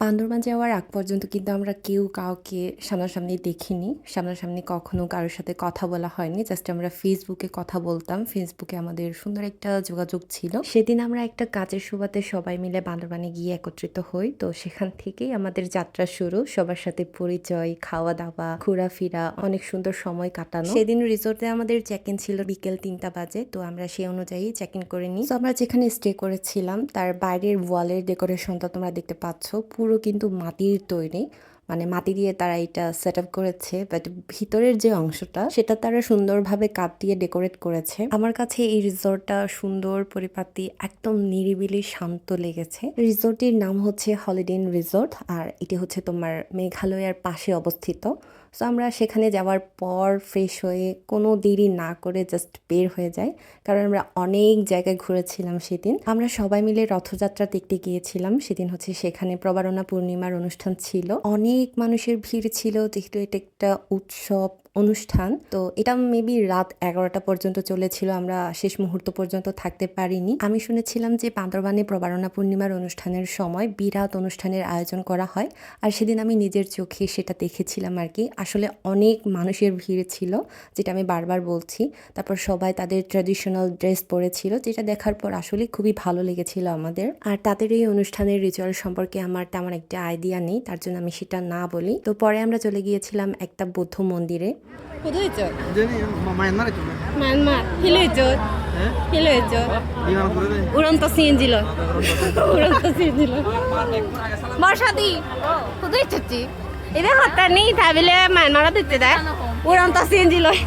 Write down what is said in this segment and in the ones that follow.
বান্দরবান যাওয়ার আগ পর্যন্ত কিন্তু আমরা কেউ কাউকে সামনাসামনি দেখিনি। সামনাসামনি কখনো কারোর সাথে কথা বলা হয়নি। জাস্ট আমরা ফেসবুকে কথা বলতাম। ফেসবুকে আমাদের সুন্দর একটা যোগাযোগ ছিল। সেদিন আমরা একটা কাজের সুবাদে সবাই মিলে বান্দরবানে গিয়ে একত্রিত হই। তো সেখান থেকেই আমাদের যাত্রা শুরু। সবার সাথে পরিচয় খাওয়া দাওয়া ঘোরাফেরা, অনেক সুন্দর সময় কাটানো। সেদিন রিসোর্টে আমাদের চেক ইন ছিল বিকেল তিনটা বাজে। তো আমরা সেই অনুযায়ী চেক ইন করে নিই। তো আমরা যেখানে স্টে করেছিলাম, তার বাইরের ওয়ালের ডেকোরেশনটা তোমরা দেখতে পাচ্ছ। পুরো কিন্তু মাটির তৈরি। মানে মাটি দিয়ে তারা এটা সেট আপ করেছে বাট ভিতরের যে অংশটা, সেটা তারা সুন্দরভাবে কাপ দিয়ে ডেকোরেট করেছে। আমার কাছে এই রিসোর্টটা সুন্দর পরিপাতি একদম নিরিবিলি শান্ত লেগেছে। রিসোর্টটির নাম হচ্ছে হলিডে ইন রিসোর্ট আর এটি হচ্ছে তোমার মেঘালয়ের পাশে অবস্থিত। সো আমরা সেখানে যাওয়ার পর ফ্রেশ হয়ে কোনো দেরি না করে জাস্ট বের হয়ে যায় কারণ আমরা অনেক জায়গায় ঘুরেছিলাম সেদিন। আমরা সবাই মিলে রথযাত্রা দেখতে গিয়েছিলাম। সেদিন হচ্ছে সেখানে প্রবারণা পূর্ণিমার অনুষ্ঠান ছিল। অনেক মানুষের ভিড় ছিল, যেহেতু এটা একটা উৎসব। অনুষ্ঠান। তো এটা মেবি রাত এগারোটা পর্যন্ত চলেছিল, আমরা শেষ মুহূর্ত পর্যন্ত থাকতে পারিনি। আমি শুনেছিলাম যে বান্দরবানে প্রবারণা পূর্ণিমার অনুষ্ঠানের সময় বিরাট অনুষ্ঠানের আয়োজন করা হয়, আর সেদিন আমি নিজের চোখে সেটা দেখেছিলাম আর কি। আসলে অনেক মানুষের ভিড় ছিল, যেটা আমি বারবার বলছি। তারপর সবাই তাদের ট্র্যাডিশনাল ড্রেস পরেছিল, যেটা দেখার পর আসলে খুবই ভালো লেগেছিল আমাদের। আর তাদের এই অনুষ্ঠানের রিচুয়াল সম্পর্কে আমার তেমন একটা আইডিয়া নেই, তার জন্য আমি সেটা না বলি। তো পরে আমরা চলে গিয়েছিলাম একটা বৌদ্ধ মন্দিরে। কোথায় হইছ জানি মায়ানমার হইছ মায়ানমার হিল হইছ হিল হইছ উড়ন্ত সিএনজি ল উড়ন্ত মায়ানমারা দিতে দেয় উড়ন্ত সিএনজি লয়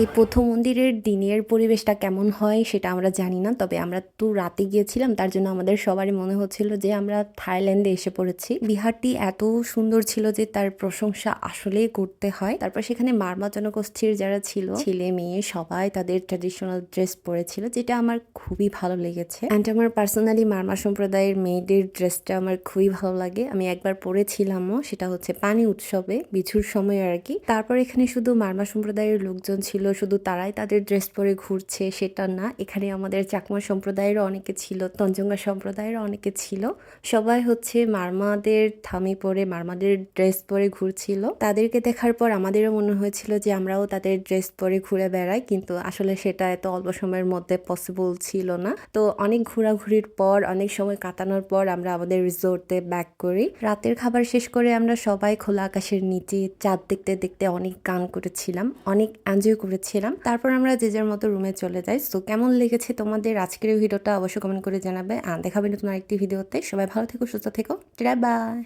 এই প্রথম মন্দিরের দিনের পরিবেশটা কেমন হয় সেটা আমরা জানি না, তবে আমরা তো রাতে গিয়েছিলাম, তার জন্য আমাদের সবারই মনে হচ্ছিল যে আমরা থাইল্যান্ডে এসে পড়েছি। বিহারটি এত সুন্দর ছিল যে তার প্রশংসা আসলেই করতে হয়। তারপর সেখানে মারমা জনগোষ্ঠীর যারা ছিল, ছেলে মেয়ে সবাই তাদের ট্র্যাডিশনাল ড্রেস পরেছিল, যেটা আমার খুবই ভালো লেগেছে। অ্যান্ড আমার পার্সোনালি মারমা সম্প্রদায়ের মেয়েদের ড্রেসটা আমার খুবই ভালো লাগে। আমি একবার পরেছিলামও, সেটা হচ্ছে পানি উৎসবে, বিছুর সময় আর কি। তারপর এখানে শুধু মারমা সম্প্রদায়ের লোকজন ছিল শুধু তারাই তাদের ড্রেস পরে ঘুরছে, সেটা না। এখানে আমাদের চাকমা সম্প্রদায়েরও অনেকে ছিল, তঞ্জঙ্গা সম্প্রদায়েরও অনেকে ছিল। সবাই হচ্ছে মারমাদের থামি পরে মারমাদের ড্রেস পরে ঘুরছিল। তাদেরকে দেখার পর আমাদেরও মনে হয়েছিল যে আমরাও তাদের ড্রেস পরে ঘুরে বেড়াই, কিন্তু আসলে সেটা এত অল্প সময়ের মধ্যে পসিবল ছিল না। তো অনেক ঘোরাঘুরির পর, অনেক সময় কাটানোর পর আমরা আমাদের রিসোর্টে ব্যাক করি। রাতের খাবার শেষ করে আমরা সবাই খোলা আকাশের নিচে চাঁদ দেখতে দেখতে অনেক গান করেছিলাম, অনেক এনজয় করেছিলাম। তারপর আমরা যে যার মতো রুমে চলে যাই। তো কেমন লেগেছে তোমাদের আজকের ভিডিওটা অবশ্যই কমেন্ট করে জানাবে। আর দেখাবে নতুন আরেকটি ভিডিওতে সবাই ভালো থেকো, সুস্থ থেকো। বাই